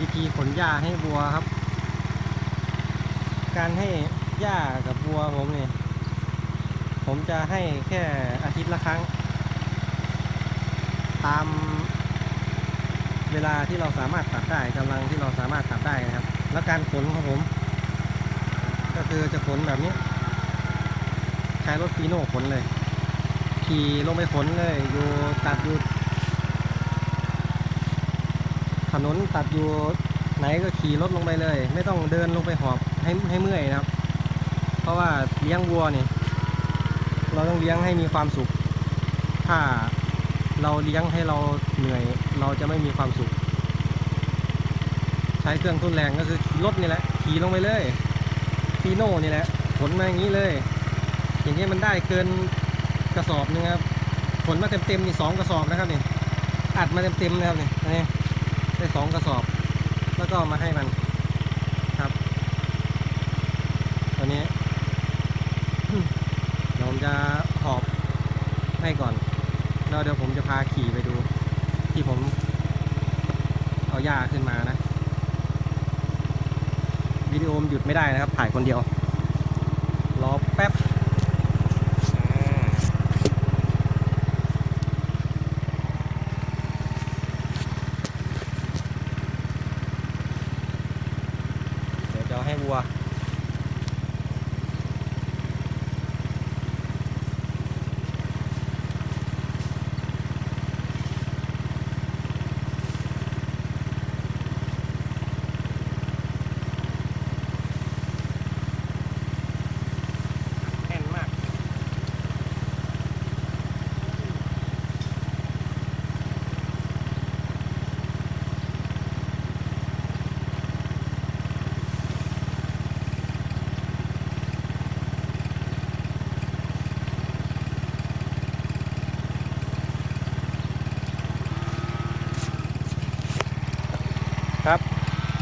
วิธีขนหญ้าให้วัวครับ การให้หญ้ากับวัวผมเนี่ยผมจะให้แค่อาทิตย์ละครั้ง ตามเวลาที่เราสามารถตัดได้กำลังที่เราสามารถตัดได้นะครับ แล้วการขนของผม ก็คือจะขนแบบนี้ ใช้รถฟีโน่ขนเลย ขี่ลงไปขนเลย อยู่ตัดอยู่ ถนนตัดอยู่ไหนก็ขี่รถลงไปเลย ไม่ต้องเดินลงไปหอบให้ให้เมื่อยนะครับ เพราะว่าเลี้ยงวัวเนี่ยเราต้องเลี้ยงให้มีความสุข ถ้าเราเลี้ยงให้เราเหนื่อย เราจะไม่มีความสุข ใช้เครื่องทุนแรงก็คือรถนี่แหละขี่ลงไปเลยฟีโน่นี่แหละขนมาอย่างนี้เลย อย่างนี้มันได้เกินกระสอบนึงครับขนมาเต็มๆนี่สองกระสอบนะครับนี่อัดมาเต็มๆนะครับนี่นนี้ ได้สองกระสอบ แล้วก็มาให้มันครับตัวนี้เดี๋ยวผมจะหอบให้ก่อน แล้วเดี๋ยวผมจะพาขี่ไปดู ที่ผมเอาหญ้าขึ้นมานะวิดีโอมหยุดไม่ได้นะครับ ถ่ายคนเดียว รอแป๊บ เดี๋ยวจะเอาให้วัว แน่นมาก ครับ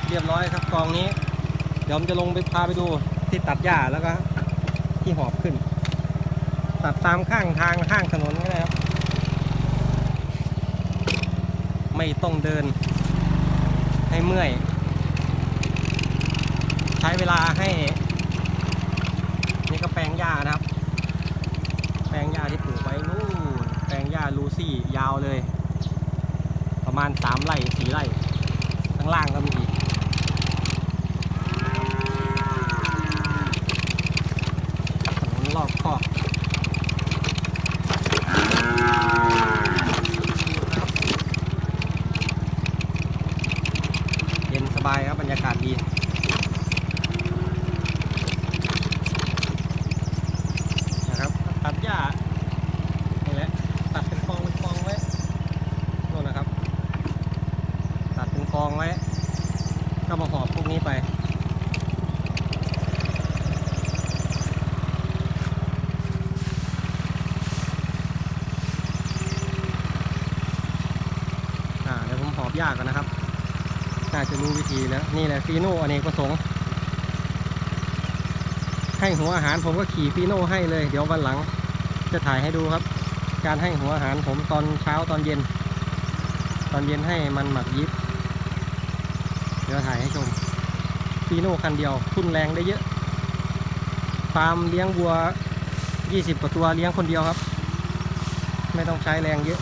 เรียบร้อยครับกองนี้ เดี๋ยวผมจะลงไปพาไปดูที่ตัดหญ้าแล้วก็ที่หอบขึ้น ตัดตามข้างทางข้างถนนก็ได้ครับ ไม่ต้องเดิน ให้เมื่อย ใช้เวลาให้ นี่ก็แปลงหญ้านะครับ แปลงหญ้าที่ปลูกไว้นู่นแปลงหญ้าลูซี่ยาวเลย ประมาณสามไร่สี่ไร่างล่างก็มีอีกถนนรอบคอกเย็นสบายครับบรรยากาศดีนะครับตัดหญ้านี่แหละ ตัดเป็นกองเป็นกองไว้โน่นนะครับ ตัดเป็น กองไว้ ก็มาหอบพวกนี้ไป อ่าเดี๋ยวผมหอบยากก่อนนะครับ น่าจะรู้วิธีแล้ว นี่แหละฟีโน่อเนกประสงค์ ให้หัวอาหารผมก็ขี่ฟีโน่ให้เลย เดี๋ยววันหลังจะถ่ายให้ดูครับ การให้หัวอาหารผมตอนเช้าตอนเย็น ตอนเย็นให้มันหมักยิบ ยวถ่ายให้ชมฟีโน่คันเดียวทุนแรงได้เยอะฟาร์มเลี้ยงวัว 20 กว่าตัวเลี้ยงคนเดียวครับ ไม่ต้องใช้แรงเยอะ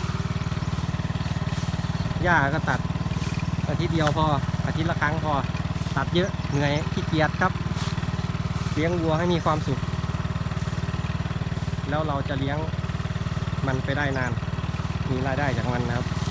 หญ้าก็ตัดอาทิตย์เดียวพออาทิตย์ละครั้งพอตัดเยอะเหนื่อยขี้เกียจครับ เลี้ยงวัวให้มีความสุข แล้วเราจะเลี้ยงมันไปได้นาน มีรายได้จากมันนะครับขอบคุณครับ